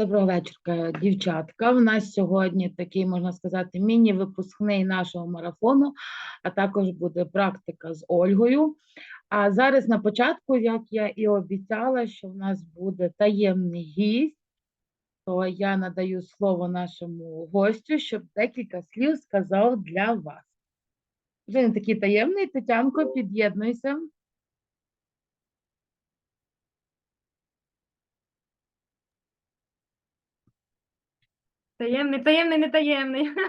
Доброго вечора, дівчатка. У нас сьогодні такий, можна сказати, міні-випускний нашого марафону, а також буде практика з Ольгою. А зараз на початку, як я і обіцяла, що в нас буде таємний гість, то я надаю слово нашому гостю, щоб декілька слів сказав для вас. Вже не такий таємний, Тетянко, під'єднуйся. Таємний, таємний, не таємний.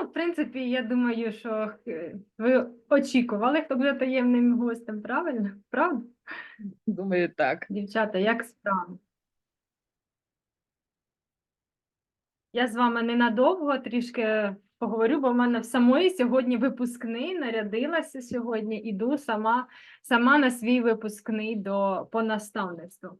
Ну, в принципі, я думаю, що е, ви очікували, хто буде таємним гостем, правильно? Правда? Думаю, так. Дівчата, як справи? Я з вами ненадовго трішки поговорю, бо в мене в самої сьогодні випускний, нарядилася сьогодні, іду сама, сама на свій випускний до, по наставництву.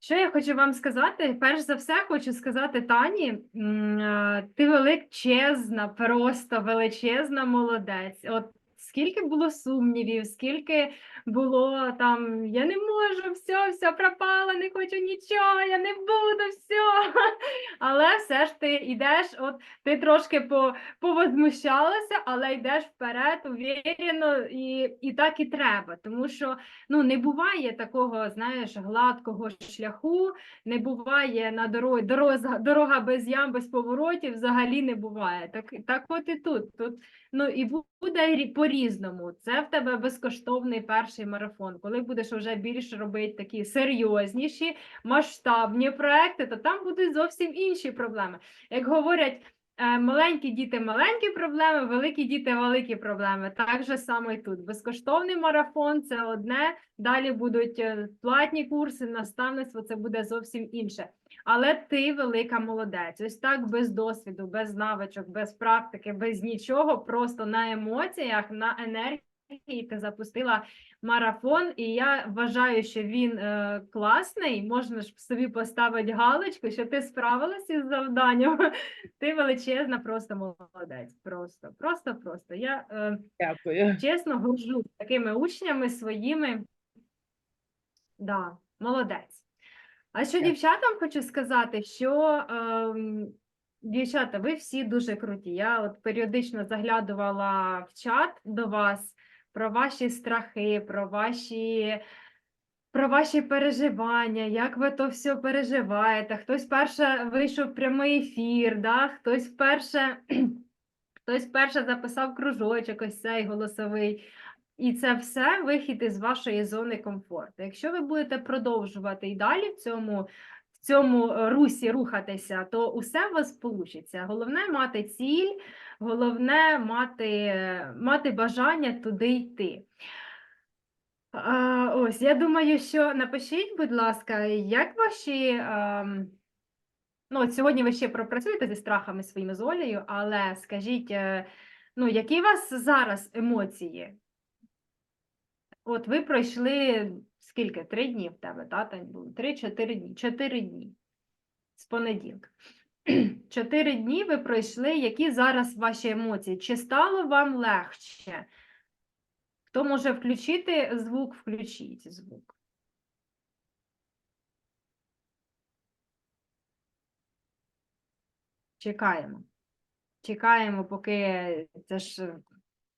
Що я хочу вам сказати? Перш за все, хочу сказати Тані, е, ти величезна, просто величезна молодець. От скільки було сумнівів, скільки було там, я не можу, все, все пропало, не хочу нічого, я не буду, все. Але все ж ти йдеш, от ти трошки по, повозмущалася, але йдеш вперед, уверено, і, і так і треба. Тому що ну, не буває такого, знаєш, гладкого шляху, не буває на дорозі, дорога, дорога без ям, без поворотів взагалі не буває. Так, так от і тут. тут ну, і буде по-різному. Це в тебе безкоштовний перший марафон. Коли будеш вже більше робити такі серйозніші, масштабні проекти, то там будуть зовсім інші проблеми. Як говорять, е, маленькі діти маленькі проблеми, великі діти великі проблеми. Так же само і тут. Безкоштовний марафон це одне, далі будуть е, платні курси, наставництво це буде зовсім інше. Але ти велика молодець. Ось так без досвіду, без навичок, без практики, без нічого, просто на емоціях, на енергії ти запустила марафон, і я вважаю, що він е, класний. Можна ж собі поставити галочку, що ти справилася із завданням. Ти величезна, просто молодець. Просто, просто, просто. Я е, Дякую. чесно горжусь такими учнями своїми. Да, молодець. А що дівчатам хочу сказати, що ем, дівчата, ви всі дуже круті. Я от періодично заглядувала в чат до вас про ваші страхи, про ваші, про ваші переживання, як ви то все переживаєте. Хтось перше вийшов в прямий ефір, да? хтось вперше, хтось вперше записав кружочок, ось цей голосовий. І це все вихід із вашої зони комфорту. Якщо ви будете продовжувати і далі в цьому, в цьому е, русі рухатися, то усе у вас вийде. Головне мати ціль, головне мати, мати бажання туди йти. А, ось, я думаю, що напишіть, будь ласка, як ваші. ем, Ну, от сьогодні ви ще пропрацюєте зі страхами своїми з але скажіть, е, ну, які у вас зараз емоції? От ви пройшли скільки? Три дні в тебе, та, Тань, було? Три-чотири дні. Чотири дні з понеділка. Чотири дні ви пройшли. Які зараз ваші емоції? Чи стало вам легше? Хто може включити звук, включіть звук. Чекаємо. Чекаємо, поки це ж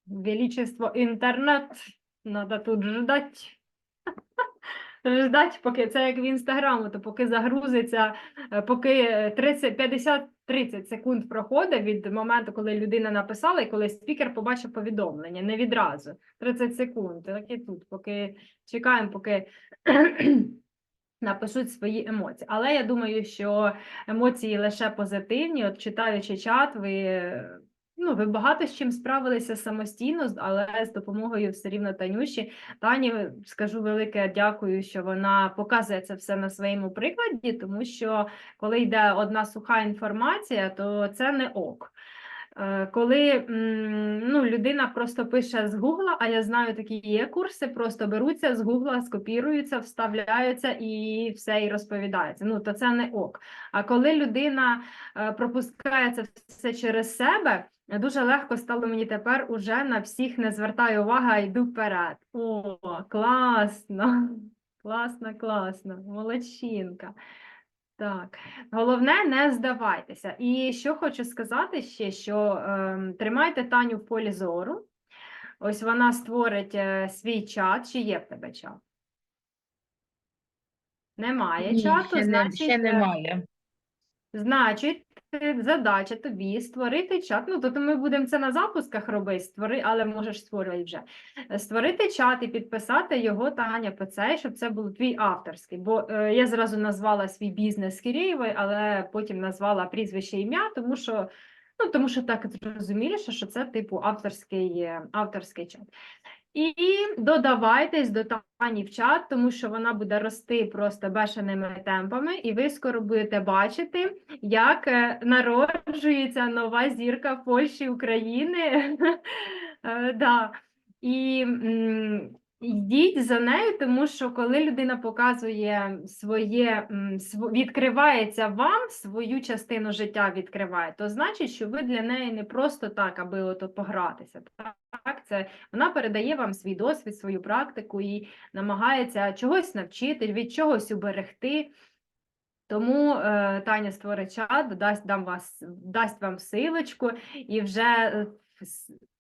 величество інтернет. Надо тут ждать. Ждать, поки це як в інстаграму, то поки загрузиться, е, поки 30, 50-30 секунд проходить від моменту, коли людина написала, і коли спікер побачив повідомлення, не відразу. 30 секунд. Так і тут, поки чекаємо, поки напишуть свої емоції. Але я думаю, що емоції лише позитивні. От читаючи чат, ви, е, ну, ви багато з чим справилися самостійно, але з допомогою все рівно Танюші. Тані скажу велике дякую, що вона показує це все на своєму прикладі, тому що коли йде одна суха інформація, то це не ок. Е, Коли ну, людина просто пише з Гугла, а я знаю, такі є курси, просто беруться з Гугла, скопіруються, вставляються і все і розповідається. Ну, то це не ок. А коли людина е, пропускає це все через себе, дуже легко стало мені тепер уже на всіх не звертаю уваги, а йду вперед. О, класно! Класно, класно, молодчинка. Так, головне не здавайтеся. І що хочу сказати ще, що е, тримайте Таню в полі зору. Ось вона створить е, свій чат. Чи є в тебе чат? Немає Ні, чату, ще, не, значить, ще е, немає. Значить, задача тобі створити чат. Ну, тобто ми будемо це на запусках робити, створи, але можеш створювати вже. Е, Створити чат і підписати його Таня ПЦ, щоб це був твій авторський. Бо е, я зразу назвала свій бізнес Кирєєвої, але потім назвала прізвище ім'я, тому що. Ну, тому що так зрозуміліше, що це типу авторський, е, авторський чат. І додавайтесь до Тані в чат, тому що вона буде рости просто бешеними темпами, і ви скоро будете бачити, як е, народжується нова зірка Польщі України. Е, да. І йдіть за нею, тому що коли людина показує своє, відкривається вам, свою частину життя відкриває, то значить, що ви для неї не просто так, аби ото погратися. Так, це вона передає вам свій досвід, свою практику і намагається чогось навчити, від чогось уберегти. Тому е, Таня створить чат, дасть, дам вас, дасть вам силочку, і вже е,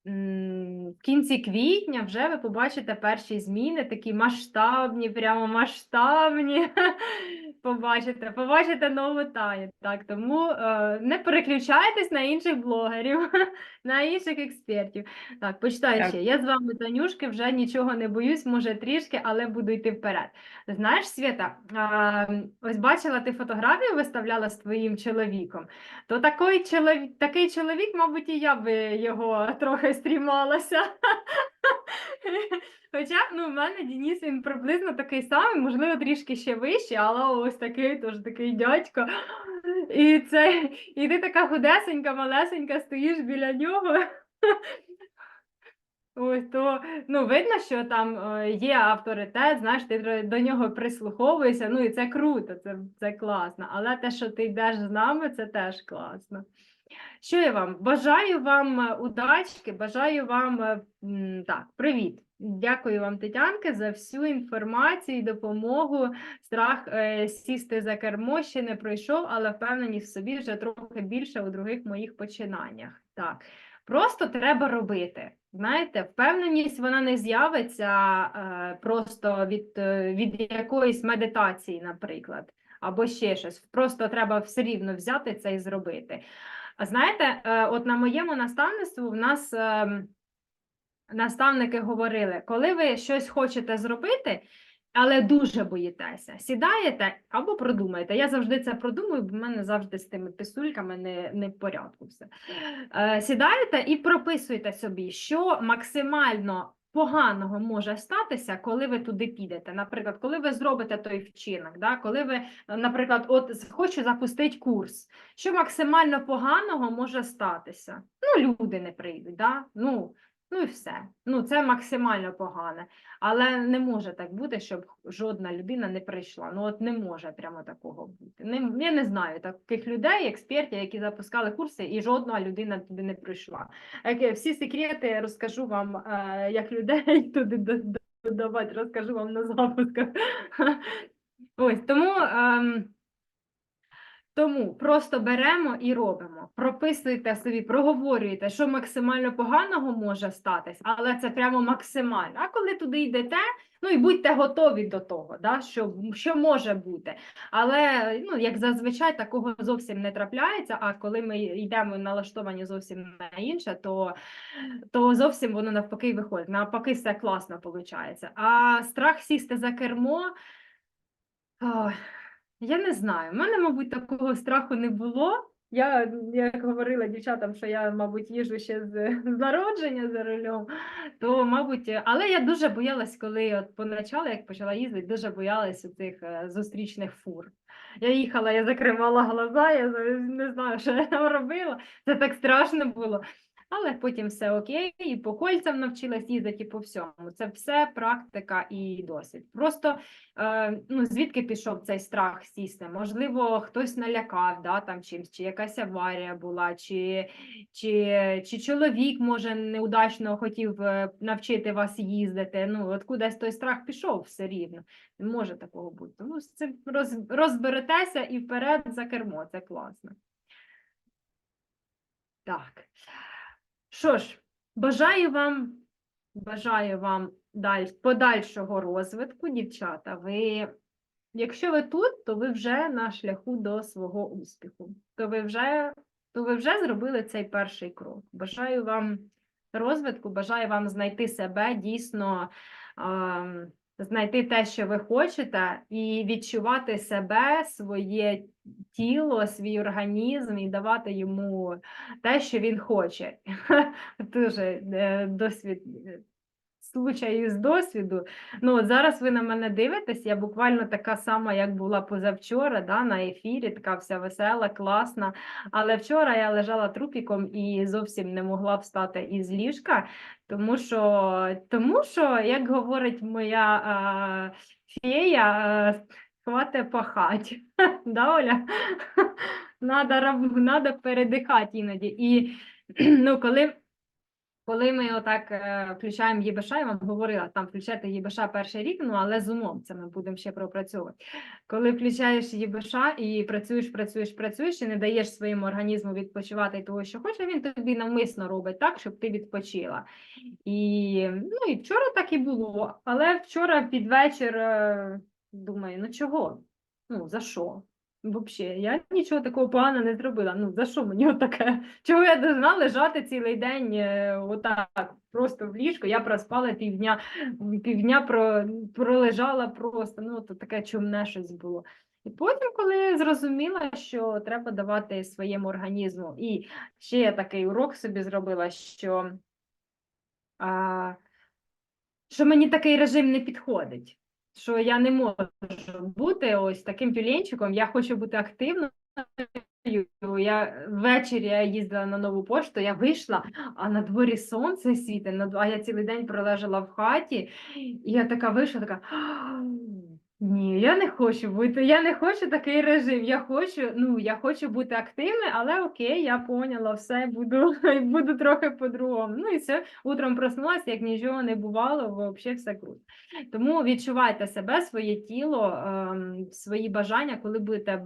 в кінці квітня вже ви побачите перші зміни, такі масштабні, прямо масштабні. Побачите, побачите нову Таню. Так, тому е, не переключайтесь на інших блогерів, на інших експертів. Так, почитаю ще. Я з вами, Танюшки, вже нічого не боюсь, може трішки, але буду йти вперед. Знаєш, Свята, а, ось бачила, ти фотографію виставляла з твоїм чоловіком, то такий чоловік, такий чоловік, мабуть, і я би його трохи стрімалася. Хоча, ну, в мене Денис, він приблизно такий самий, можливо, трішки ще вищий, але ось такий, тож такий дядько. І, це, і ти така худесенька, малесенька, стоїш біля нього. Ось то ну видно, що там е, є авторитет, знаєш, ти до нього прислуховуєшся. Ну і це круто, це, це класно. Але те, що ти йдеш з нами, це теж класно. Що я вам? Бажаю вам е, удачки, бажаю вам е, так, привіт. Дякую вам, Тетянки, за всю інформацію і допомогу. Страх е, сісти за кермо ще не пройшов, але впевненість в собі вже трохи більше у других моїх починаннях. Так. Просто треба робити. Знаєте, впевненість вона не з'явиться е, просто від, е, від якоїсь медитації, наприклад, або ще щось. Просто треба все рівно взяти це і зробити. А знаєте, е, от на моєму наставництву в нас е, наставники говорили, коли ви щось хочете зробити, але дуже боїтеся, сідаєте або продумаєте. Я завжди це продумую, бо в мене завжди з тими писульками не, не в порядку все. Е, Сідаєте і прописуєте собі, що максимально поганого може статися, коли ви туди підете. Наприклад, коли ви зробите той вчинок, да? коли ви, наприклад, от хочу запустити курс, що максимально поганого може статися? Ну, люди не прийдуть, да? ну, ну і все. Ну, це максимально погане. Але не може так бути, щоб жодна людина не прийшла. Ну, от не може прямо такого бути. Не, я не знаю таких людей, експертів, які запускали курси, і жодна людина туди не прийшла. Всі секрети розкажу вам, е, як людей туди до- до- додавати, розкажу вам на запусках. Ось тому. Тому просто беремо і робимо. Прописуйте собі, проговорюйте, що максимально поганого може статись, але це прямо максимально. А коли туди йдете, ну і будьте готові до того, да, що, що може бути. Але ну, як зазвичай такого зовсім не трапляється. А коли ми йдемо налаштовані зовсім на інше, то, то зовсім воно навпаки виходить. Навпаки, все класно виходить. А страх сісти за кермо. Ой, я не знаю. У мене, мабуть, такого страху не було. Я як говорила дівчатам, що я, мабуть, їжджу ще з, з народження за рулем, то, мабуть, е, але я дуже боялась, коли от поначалу, як почала їздити, дуже боялась цих зустрічних фур. Я їхала, я закривала глаза, я не знаю, що я там робила. Це так страшно було. Але потім все окей, і по кольцям навчилась їздити, і по всьому. Це все практика і досвід. Просто е, ну, звідки пішов цей страх сісти? Можливо, хтось налякав да, там чимсь, чи якась аварія була, чи, чи, чи чоловік, може, неудачно хотів е, навчити вас їздити. Ну, от кудись той страх пішов все рівно. Не може такого бути. Тому роз, розберетеся і вперед за кермо. Це класно. Так. Що ж, бажаю вам, бажаю вам даль, подальшого розвитку, дівчата. Ви, якщо ви тут, то ви вже на шляху до свого успіху. То ви вже, то ви вже зробили цей перший крок. Бажаю вам розвитку, бажаю вам знайти себе дійсно. ем, Знайти те, що ви хочете, і відчувати себе, своє тіло, свій організм, і давати йому те, що він хоче. Дуже е, досвід, случай із досвіду. Ну, от зараз ви на мене дивитесь, я буквально така сама, як була позавчора, да, на ефірі, така вся весела, класна. Але вчора я лежала трупіком і зовсім не могла встати із ліжка, тому що, тому що як говорить моя а, фея, хвате пахать. Да, Оля? Надо, надо передихати іноді. І ну, коли, коли ми отак е, включаємо ЄБШ, я вам говорила, там включати ЄБШ перший рік, ну але з умом це ми будемо ще пропрацьовувати. Коли включаєш ЄБШ і працюєш, працюєш, працюєш, і не даєш своєму організму відпочивати того, що хоче, він тобі навмисно робить так, щоб ти відпочила. І, ну, і вчора так і було. Але вчора під вечір е, думаю, ну чого? Ну, за що? Взагалі, я нічого такого поганого не зробила. Ну, за що мені таке? Чого я должна лежати цілий день е, отак, просто в ліжку? Я проспала півдня, півдня про, пролежала просто, ну, то таке чумне щось було. І потім, коли зрозуміла, що треба давати своєму організму, і ще я такий урок собі зробила, що, а, що мені такий режим не підходить що я не можу бути ось таким тюленчиком, я хочу бути активною. Я ввечері я їздила на нову пошту, я вийшла, а на дворі сонце світить, а я цілий день пролежала в хаті, і я така вийшла, така. Ні, я не хочу бути, я не хочу такий режим. Я хочу, ну, я хочу бути активною, але окей, я поняла, все, буду, буду трохи по-другому. Ну і все, утром проснулася, як нічого не бувало, взагалі все круто. Тому відчувайте себе, своє тіло, ем, свої бажання, коли будете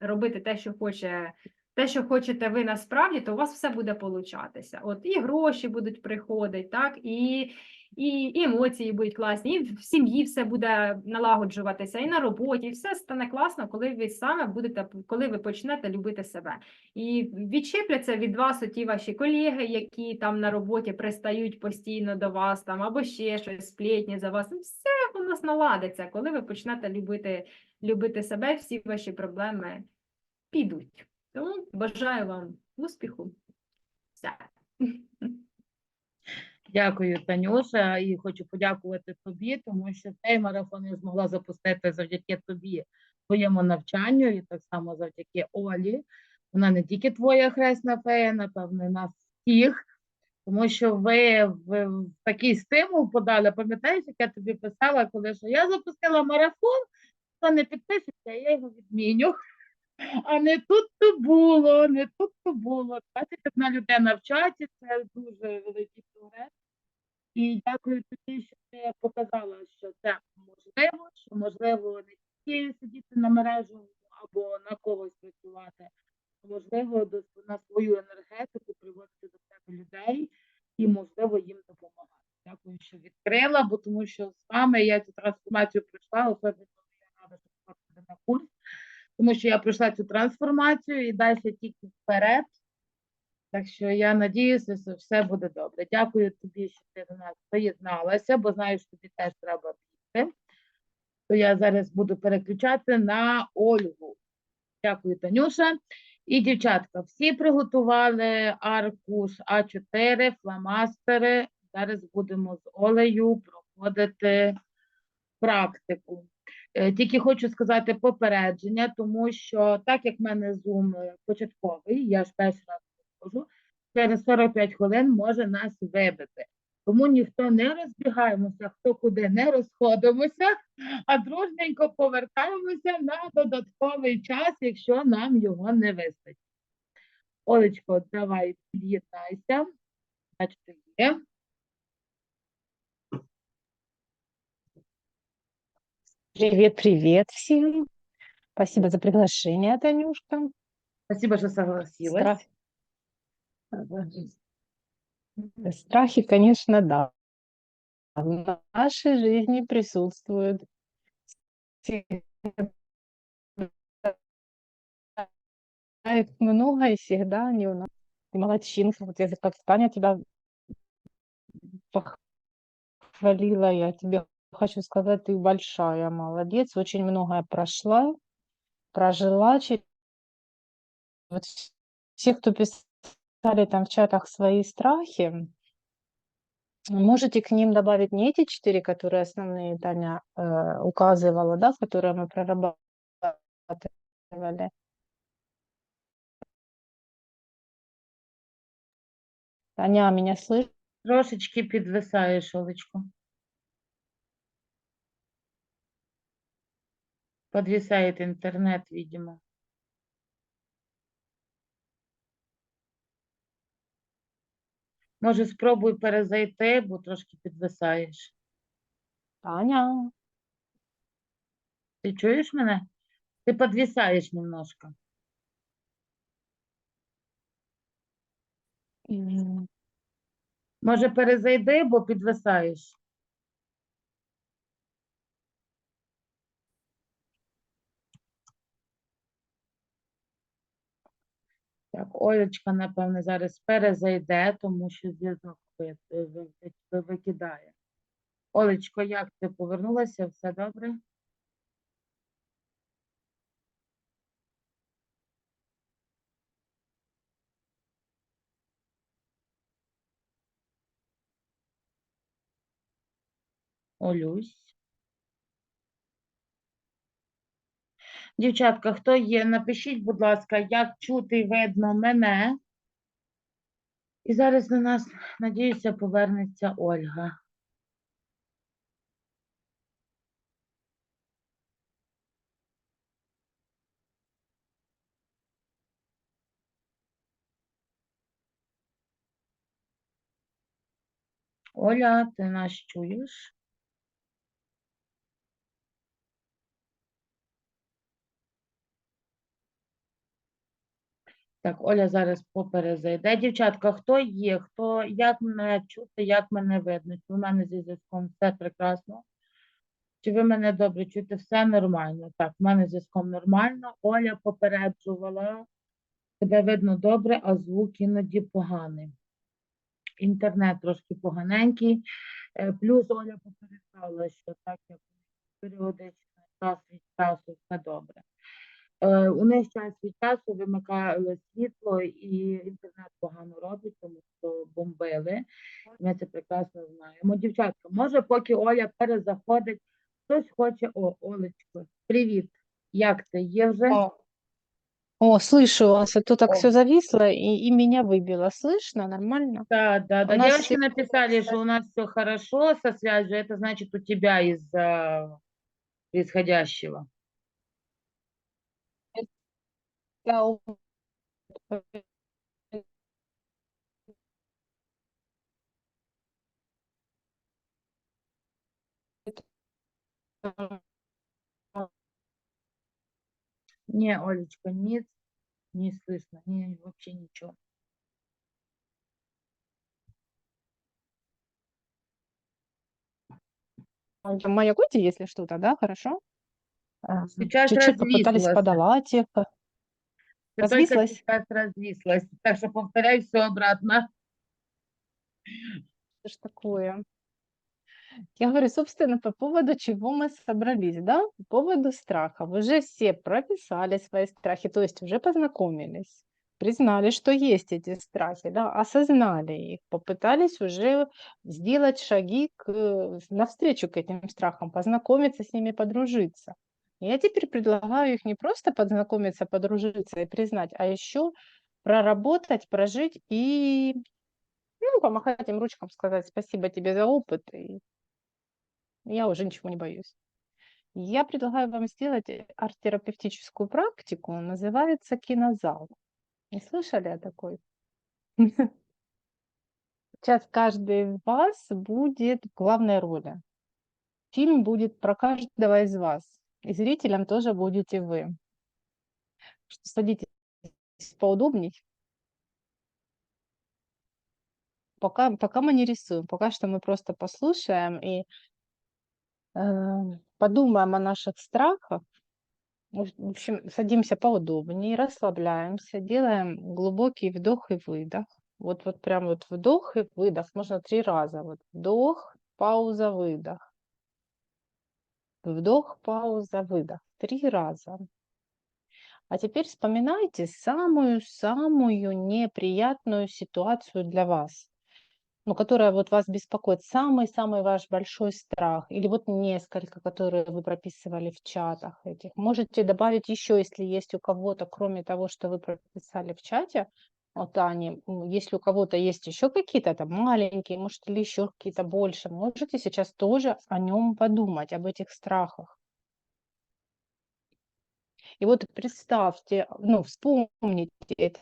робити те, що хоче. Те, що хочете ви насправді, то у вас все буде получатися. От і гроші будуть приходити, так, і, і, і емоції будуть класні, і в сім'ї все буде налагоджуватися, і на роботі, і все стане класно, коли ви саме будете, коли ви почнете любити себе. І відчепляться від вас оті ваші колеги, які там на роботі пристають постійно до вас, там або ще щось сплетні за вас. Все воно наладиться, коли ви почнете любити, любити себе, всі ваші проблеми підуть. Тому бажаю вам успіху. Все. Дякую, Танюша, і хочу подякувати тобі, тому що цей марафон я змогла запустити завдяки тобі, твоєму навчанню, і так само завдяки Олі. Вона не тільки твоя хресна фея, напевне, нас всіх, тому що ви в, такий стимул подали. Пам'ятаєш, як я тобі писала, коли що я запустила марафон, хто не підпишеться, я його відміню. А не тут то було, не тут то було. 21 людина в чаті, це дуже великий прогрес. І дякую тобі, що ти показала, що це можливо, що можливо не тільки сидіти на мережу або на когось працювати, а можливо на свою енергетику приводити до себе людей і можливо їм допомагати. Дякую, що відкрила, бо тому що з вами я цю трансформацію пройшла, особливо я рада, що на курс, тому що я пройшла цю трансформацію і далі тільки вперед. Так що я надіюся, що все буде добре. Дякую тобі, що ти до нас приєдналася, бо знаю, що тобі теж треба бігти. То я зараз буду переключати на Ольгу. Дякую, Танюша. І дівчатка, всі приготували аркуш А4, фломастери. Зараз будемо з Олею проходити практику. Е, Тільки хочу сказати попередження, тому що так як в мене Zoom е, початковий, я ж перший раз проходжу, через 45 хвилин може нас вибити. Тому ніхто не розбігаємося, хто куди не розходимося, а дружненько повертаємося на додатковий час, якщо нам його не вистачить. Олечко, давай під'єднайся. Значить, є. Привет, привет всем. Спасибо за приглашение, Танюшка. Спасибо, що согласилась. Страхи, конечно, да. В нашей жизни присутствуют. Их много и всегда они у нас. Ты молодчинка. Вот я за- как Таня тебя похвалила, я тебе хочу сказать, ты большая молодец, очень многое прошла, прожила. Вот вс- все, кто писали там в чатах свои страхи, можете к ним добавить не эти четыре, которые основные Таня э, указывала, да, которые мы прорабатывали. Таня, меня слышишь? Трошечки підвисаєш, Олечко. Подвисает интернет, видимо. Може, спробуй перезайти, бо трошки підвисаєш. Таня, Ти чуєш мене? Ти підвисаєш немножко. Може, перезайди, бо підвисаєш. Так, Олечка, напевне, зараз перезайде, тому що зв'язок ви- ви- ви- ви- викидає. Олечко, як ти повернулася? Все добре? Олюсь. Дівчатка, хто є, напишіть, будь ласка, як чути видно мене. І зараз до нас, надіюся, повернеться Ольга. Оля, ти нас чуєш? Так, Оля зараз поперезайде. Дівчатка, хто є? Хто, як мене чути, як мене видно? Чи у мене зі зв'язком все прекрасно? Чи ви мене добре чуєте? Все нормально. Так, в мене зв'язком нормально. Оля попереджувала. Тебе видно добре, а звук іноді поганий. Інтернет трошки поганенький. Е, Плюс Оля попереджала, що так як періодично час від часу все добре. Е, У них час від часу вимикали світло і інтернет погано робить, тому що бомбили. Ми це прекрасно знаємо. Дівчатка, може, поки Оля перезаходить, хтось хоче. О, Олечко, привіт. Як ти? Є вже? О, о, слышу вас, а то так О. все зависло и, и меня выбило. Слышно? Нормально? Да, да, да. У нас Девочки все- написали, что у нас все хорошо со связью. Это значит у тебя из-за происходящего. Да, Не, Олечка, нет, не слышно, не, вообще ничего. Там маякуйте, если что-то, да, хорошо? А, Сейчас Чуть-чуть попытались развислась. подолать их. Развислась? сейчас развислась. Так что повторяй все обратно. Что ж такое? Я говорю, собственно, по поводу чего мы собрались, да? По поводу страхов. Уже все прописали свои страхи, то есть уже познакомились, признали, что есть эти страхи, да, осознали их, попытались уже сделать шаги к, э, навстречу к этим страхам, познакомиться с ними, подружиться. Я теперь предлагаю их не просто познакомиться, подружиться и признать, а еще проработать, прожить и ну, помахать им ручкам, сказать спасибо тебе за опыт, и я уже ничего не боюсь. Я предлагаю вам сделать э, арт-терапевтическую практику, называется кинозал. Не слышали о такой? Сейчас каждый из вас будет в главной роли. Фильм будет про каждого из вас. И зрителем тоже будете вы. Садитесь поудобней. Пока, пока мы не рисуем, пока что мы просто послушаем и э, подумаем о наших страхах. В общем, садимся поудобнее, расслабляемся, делаем глубокий вдох и выдох. Вот, вот прям вот вдох и выдох, можно три раза. Вот вдох, пауза, выдох. Вдох, пауза, выдох. Три раза. А теперь вспоминайте самую-самую неприятную ситуацию для вас, ну, которая вот вас беспокоит, самый-самый ваш большой страх, или вот несколько, которые вы прописывали в чатах этих. Можете добавить еще, если есть у кого-то, кроме того, что вы прописали в чате, от Ани, м, если у кого-то есть еще какие-то там маленькие, может, или еще какие-то больше, можете сейчас тоже о нем подумать, об этих страхах. И вот представьте, ну, вспомните это.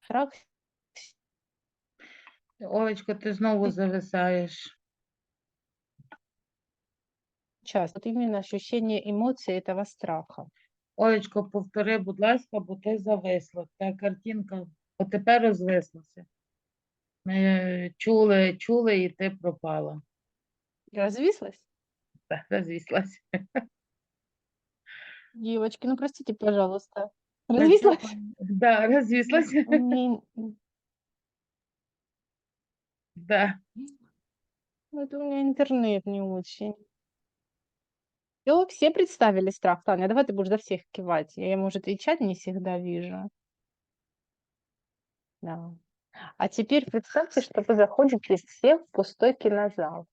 Страх Олечко, ти знову зависаєш. сейчас. Вот именно ощущение эмоций этого страха. Олечко, повтори, будь ласка, бо ти зависла. Та картинка от тепер розвислася. Ми чули, чули, і ти пропала. Развислась? Так, розвіслась. Девочки, ну простите, пожалуйста. Развислась? Да, розвіслась. Мне- Да. Это у меня интернет не очень. Всё, все представили страх. Таня, давай ты будешь за всех кивать. Я, может, и чат не всегда вижу. Да. А теперь представьте, что вы заходите все в пустой кинозал.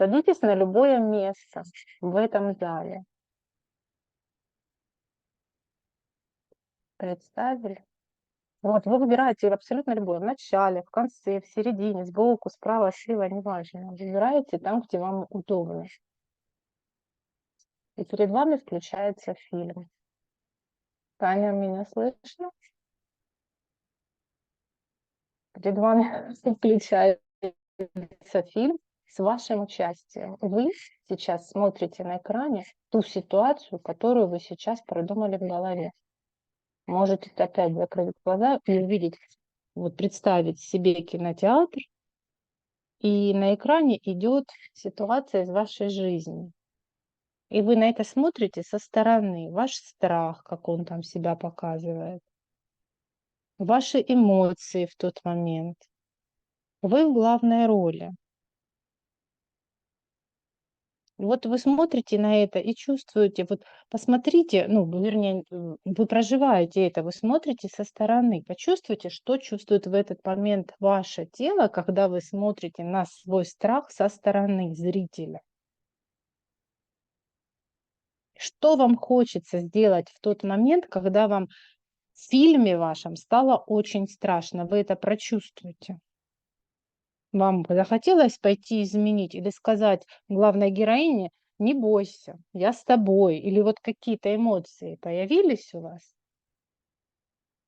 Садитесь на любое место в этом зале. Представили? Вот, вы выбираете абсолютно любое, в начале, в конце, в середине, сбоку, справа, слева, неважно. Выбираете там, где вам удобно. И перед вами включается фильм. Таня, меня слышно? Перед вами включается фильм с вашим участием. Вы сейчас смотрите на экране ту ситуацию, которую вы сейчас продумали в голове. Можете опять закрыть глаза и увидеть, вот представить себе кинотеатр, и на экране идет ситуация из вашей жизни. И вы на это смотрите со стороны, ваш страх, как он там себя показывает, ваши эмоции в тот момент. Вы в главной роли. Вот вы смотрите на это и чувствуете, вот посмотрите, ну, вернее, вы проживаете это, вы смотрите со стороны, почувствуйте, что чувствует в этот момент ваше тело, когда вы смотрите на свой страх со стороны зрителя. Что вам хочется сделать в тот момент, когда вам в фильме вашем стало очень страшно, вы это прочувствуете? Вам захотелось пойти изменить или сказать главной героине, не бойся, я с тобой, или вот какие-то эмоции появились у вас?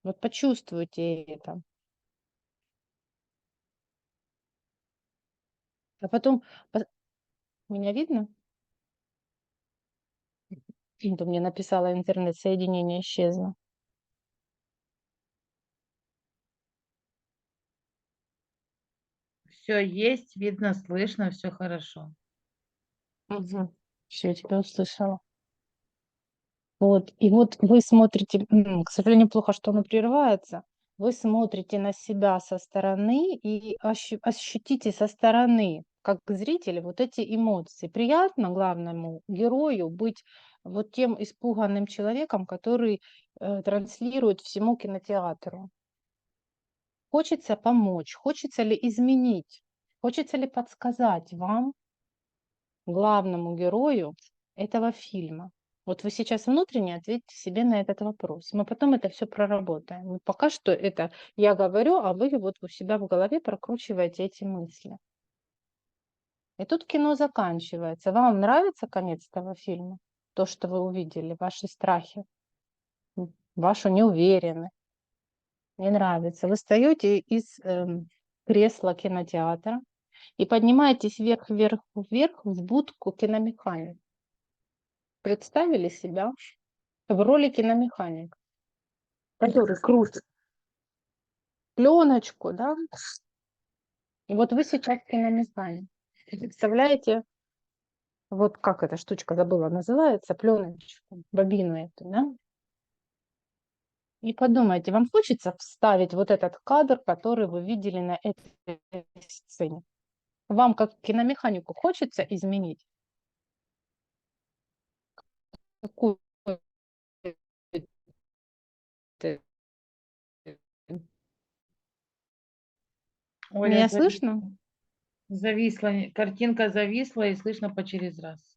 Вот почувствуйте это. А потом, меня видно? Инту мне написала интернет-соединение исчезло. Все есть, видно, слышно, все хорошо. Все, я тебя услышала. Вот, и вот вы смотрите, к сожалению, плохо, что оно прерывается, вы смотрите на себя со стороны и ощу- ощутите со стороны, как зрители, вот эти эмоции. Приятно главному герою быть вот тем испуганным человеком, который э, транслирует всему кинотеатру. Хочется помочь, хочется ли изменить, хочется ли подсказать вам, главному герою этого фильма. Вот вы сейчас внутренне ответьте себе на этот вопрос. Мы потом это все проработаем. Ну, Пока что это я говорю, а вы вот у себя в голове прокручиваете эти мысли. И тут кино заканчивается. Вам нравится конец этого фильма? То, что вы увидели, ваши страхи, вашу неуверенность? Не нравится. Вы встаете из эм, кресла кинотеатра и поднимаетесь вверх, вверх, вверх в будку киномеханика. Представили себя в роли киномеханика, который крутит пленочку, да? И вот вы сейчас киномеханик. Представляете, вот как эта штучка забыла называется, пленочку, бобину эту, да? И подумайте, вам хочется вставить вот этот кадр, который вы видели на этой сцене? Вам, как киномеханику, хочется изменить? Какую Оля, Меня зави- слышно? Зависла, картинка зависла и слышно по через раз.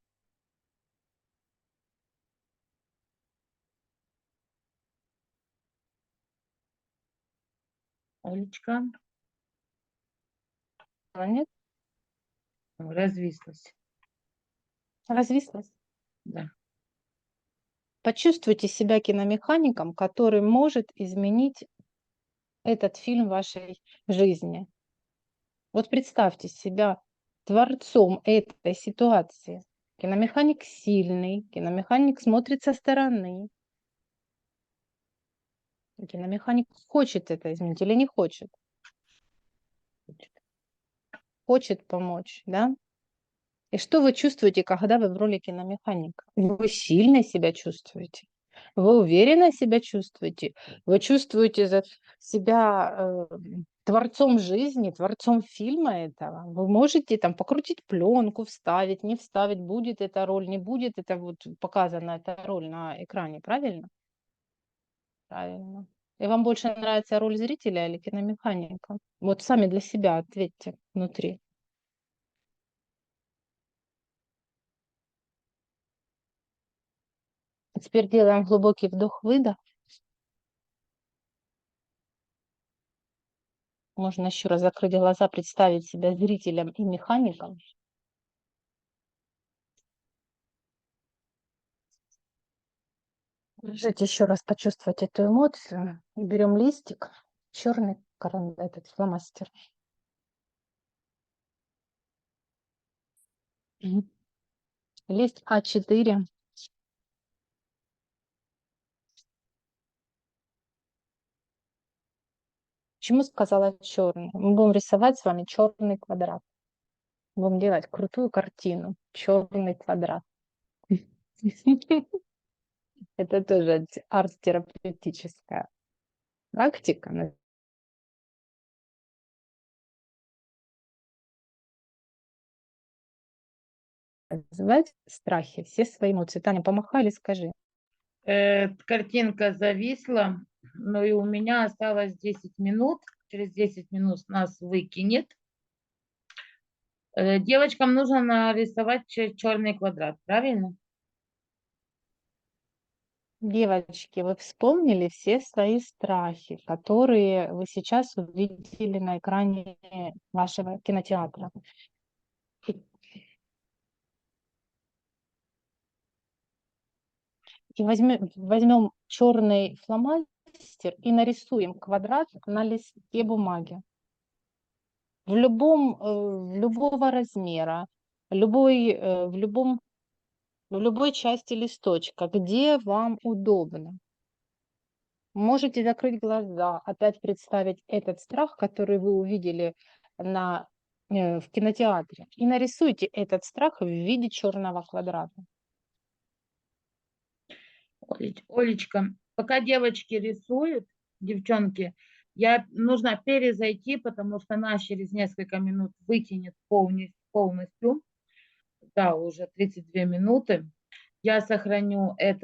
Олечка, Нет? развислась. Развислась? Да. Почувствуйте себя киномехаником, который может изменить этот фильм вашей жизни. Вот представьте себя творцом этой ситуации. Киномеханик сильный, киномеханик смотрит со стороны. Киномеханик хочет это изменить или не хочет? Хочет. Помочь, да? И что вы чувствуете, когда вы в роли киномеханика? Вы сильно себя чувствуете? Вы уверенно себя чувствуете? Вы чувствуете за себя э, творцом жизни, творцом фильма этого? Вы можете там покрутить пленку, вставить, не вставить, будет эта роль, не будет это вот показана эта роль на экране, правильно? Правильно. И вам больше нравится роль зрителя или киномеханика? Вот сами для себя ответьте внутри. Теперь делаем глубокий вдох-выдох. Можно еще раз закрыть глаза, представить себя зрителем и механиком. Можете еще раз почувствовать эту эмоцию. Берем листик, черный каран, этот фломастер. Лист А4. Почему сказала черный? Мы будем рисовать с вами черный квадрат. Будем делать крутую картину. Черный квадрат. Это тоже арт-терапевтическая практика. на- Называть страхи, все свои эмоции. Таня, помахали, скажи. Э, картинка зависла, но и у меня осталось 10 минут. Через 10 минут нас выкинет. Э, девочкам нужно нарисовать черный квадрат, правильно? Девочки, вы вспомнили все свои страхи, которые вы сейчас увидели на экране вашего кинотеатра. И- возьмем, возьмем черный фломастер и нарисуем квадрат на листе бумаги. В любом, э, любого размера, любой, э, в любом, в любой части листочка, где вам удобно. Можете закрыть глаза, опять представить этот страх, который вы увидели на, э, в кинотеатре, и нарисуйте этот страх в виде черного квадрата. Олеч- Олечка, пока девочки рисуют, девчонки, Я, нужно перезайти, потому что нас через несколько минут выкинет полностью. полностью. Да, уже 32 минуты. Я сохраню этот